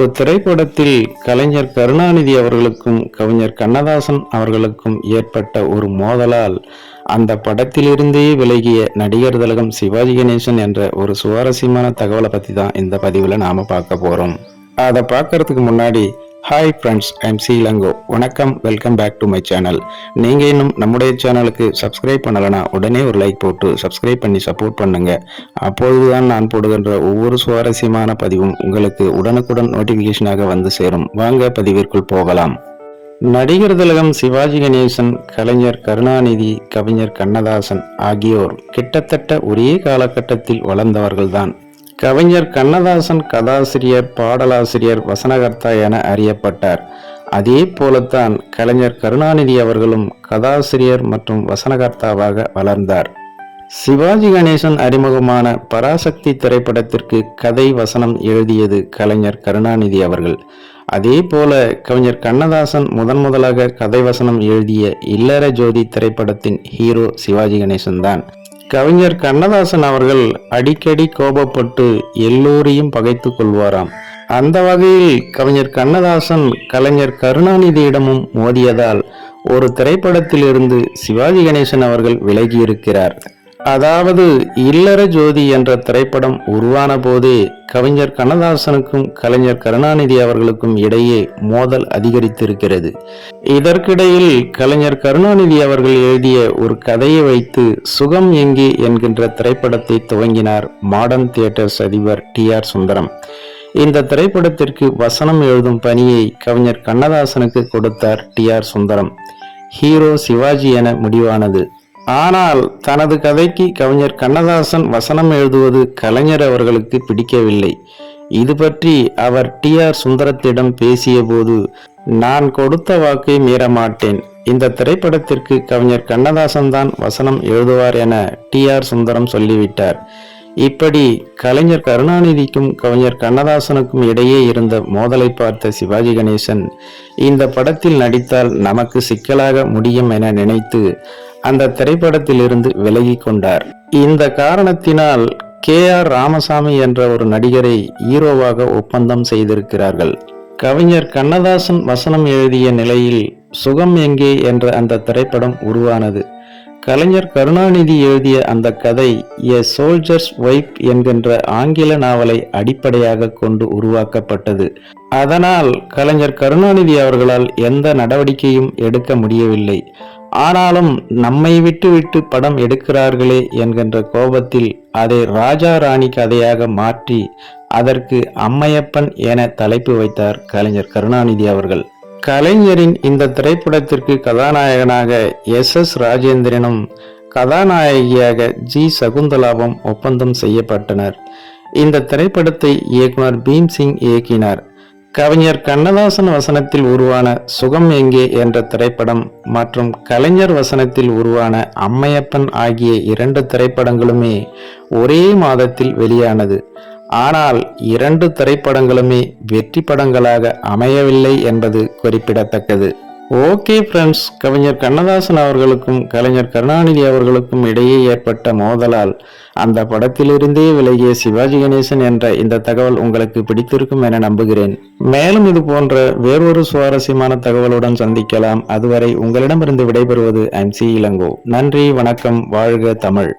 ஒரு திரைப்படத்தில் கலைஞர் கருணாநிதி அவர்களுக்கும் கவிஞர் கண்ணதாசன் அவர்களுக்கும் ஏற்பட்ட ஒரு மோதலால் அந்த படத்திலிருந்தே விலகிய நடிகர் தலகம் சிவாஜி கணேசன் என்ற ஒரு சுவாரஸ்யமான தகவலை பற்றி தான் இந்த பதிவில் நாம் பார்க்க போகிறோம் அதை பார்க்கறதுக்கு முன்னாடி ஹாய் ஃப்ரெண்ட்ஸ் ஐம் சி லங்கோ வணக்கம் welcome back to my channel நீங்கள் இன்னும் நம்முடைய சேனலுக்கு சப்ஸ்கிரைப் பண்ணலைன்னா உடனே ஒரு லைக் போட்டு சப்ஸ்கிரைப் பண்ணி சப்போர்ட் பண்ணுங்க. அப்பொழுதுதான் நான் போடுகின்ற ஒவ்வொரு சுவாரஸ்யமான பதிவும் உங்களுக்கு உடனுக்குடன் நோட்டிஃபிகேஷனாக வந்து சேரும். வாங்க பதிவிற்குள் போகலாம். நடிகர் திலகம் சிவாஜி கணேசன் கலைஞர் கருணாநிதி கவிஞர் கண்ணதாசன் ஆகியோர் கிட்டத்தட்ட ஒரே காலகட்டத்தில் வளர்ந்தவர்கள்தான். கவிஞர் கண்ணதாசன் கதாசிரியர் பாடலாசிரியர் வசனகர்த்தா என அறியப்பட்டார். அதே போலத்தான் கலைஞர் கருணாநிதி அவர்களும் கதாசிரியர் மற்றும் வசனகர்த்தாவாக வளர்ந்தார். சிவாஜி கணேசன் அறிமுகமான பராசக்தி திரைப்படத்திற்கு கதை வசனம் எழுதியது கலைஞர் கருணாநிதி அவர்கள். அதே போல கவிஞர் கண்ணதாசன் முதன் முதலாக கதை வசனம் எழுதிய இல்லற ஜோதி திரைப்படத்தின் ஹீரோ சிவாஜி கணேசன் தான் கவிஞர் கண்ணதாசன் அவர்கள் அடிக்கடி கோபப்பட்டு எல்லோரையும் பகைத்து கொள்வாராம். அந்த வகையில் கவிஞர் கண்ணதாசன் கலைஞர் கருணாநிதியிடமும் மோதியதால் ஒரு திரைப்படத்திலிருந்து சிவாஜி கணேசன் அவர்கள் விலகியிருக்கிறார். அதாவது இல்லற ஜோதி என்ற திரைப்படம் உருவான போதே கவிஞர் கண்ணதாசனுக்கும் கலைஞர் கருணாநிதி அவர்களுக்கும் இடையே மோதல் அதிகரித்திருக்கிறது. இதற்கிடையில் கலைஞர் கருணாநிதி அவர்கள் எழுதிய ஒரு கதையை வைத்து சுகம் எங்கே என்கின்ற திரைப்படத்தை துவங்கினார் மாடர்ன் தியேட்டர்ஸ் அதிபர் டி ஆர் சுந்தரம். இந்த திரைப்படத்திற்கு வசனம் எழுதும் பணியை கவிஞர் கண்ணதாசனுக்கு கொடுத்தார் T R Sundaram. Hero Sivaji என முடிவானது. ஆனால் தனது கதைக்கு கவிஞர் கண்ணதாசன் வசனம் எழுதுவது கலைஞர் அவர்களுக்கு பிடிக்கவில்லை. இது பற்றி அவர் டி ஆர் சுந்தரத்திடம் பேசியபோது நான் கொடுத்த வாக்கை மீறமாட்டேன். இந்த திரைப்படத்திற்கு கவிஞர் கண்ணதாசன் தான் வசனம் எழுதுவார் என டி ஆர் சுந்தரம் சொல்லிவிட்டார். இப்படி கலைஞர் கருணாநிதிக்கும் கவிஞர் கண்ணதாசனுக்கும் இடையே இருந்த மோதலை பார்த்த சிவாஜி கணேசன் இந்த படத்தில் நடித்தால் நமக்கு சிக்கலாக முடியும் என நினைத்து அந்த திரைப்படத்திலிருந்து விலகி கொண்டார். இந்த காரணத்தினால் கே ஆர் ராமசாமி என்ற ஒரு நடிகரை ஹீரோவாக ஒப்பந்தம் செய்திருக்கிறார்கள். கவிஞர் கண்ணதாசன் வசனம் எழுதிய நிலையில் சுகம் எங்கே? என்ற அந்த திரைப்படம் உருவானது. கலைஞர் கருணாநிதி எழுதிய அந்த கதை எ சோல்ஜர்ஸ் ஒய்ஃப் என்கின்ற ஆங்கில நாவலை அடிப்படையாக கொண்டு உருவாக்கப்பட்டது. அதனால் கலைஞர் கருணாநிதி அவர்களால் எந்த நடவடிக்கையும் எடுக்க முடியவில்லை. ஆனாலும் நம்மை விட்டு விட்டு படம் எடுக்கிறார்களே என்கின்ற கோபத்தில் அதை ராஜா ராணி கதையாக மாற்றி அதற்கு அம்மையப்பன் என தலைப்பு வைத்தார் கலைஞர் கருணாநிதி அவர்கள். கலைஞரின் இந்த திரைப்படத்திற்கு கதாநாயகனாக எஸ் எஸ் ராஜேந்திரனும் கதாநாயகியாக ஜி சகுந்தலாவும் ஒப்பந்தம் செய்யப்பட்டனர். இந்த திரைப்படத்தை இயக்குனர் பீம்சிங் இயக்கினார். கவிஞர் கண்ணதாசன் வசனத்தில் உருவான சுகம் எங்கே என்ற திரைப்படம் மற்றும் கலைஞர் வசனத்தில் உருவான அம்மையப்பன் ஆகிய இரண்டு திரைப்படங்களுமே ஒரே மாதத்தில் வெளியானது. ஆனால் இரண்டு திரைப்படங்களுமே வெற்றி படங்களாக அமையவில்லை என்பது குறிப்பிடத்தக்கது. ஓகே ஃப்ரெண்ட்ஸ் கவிஞர் கண்ணதாசன் அவர்களுக்கும் கலைஞர் கருணாநிதி அவர்களுக்கும் இடையே ஏற்பட்ட மோதலால் அந்த படத்திலிருந்தே விலகிய சிவாஜி கணேசன் என்ற இந்த தகவல் உங்களுக்கு பிடித்திருக்கும் என நம்புகிறேன். மேலும் இது போன்ற வேறொரு சுவாரஸ்யமான தகவலுடன் சந்திக்கலாம். அதுவரை உங்களிடமிருந்து விடைபெறுவது ஐம் சி இளங்கோ. நன்றி வணக்கம் வாழ்க தமிழ்.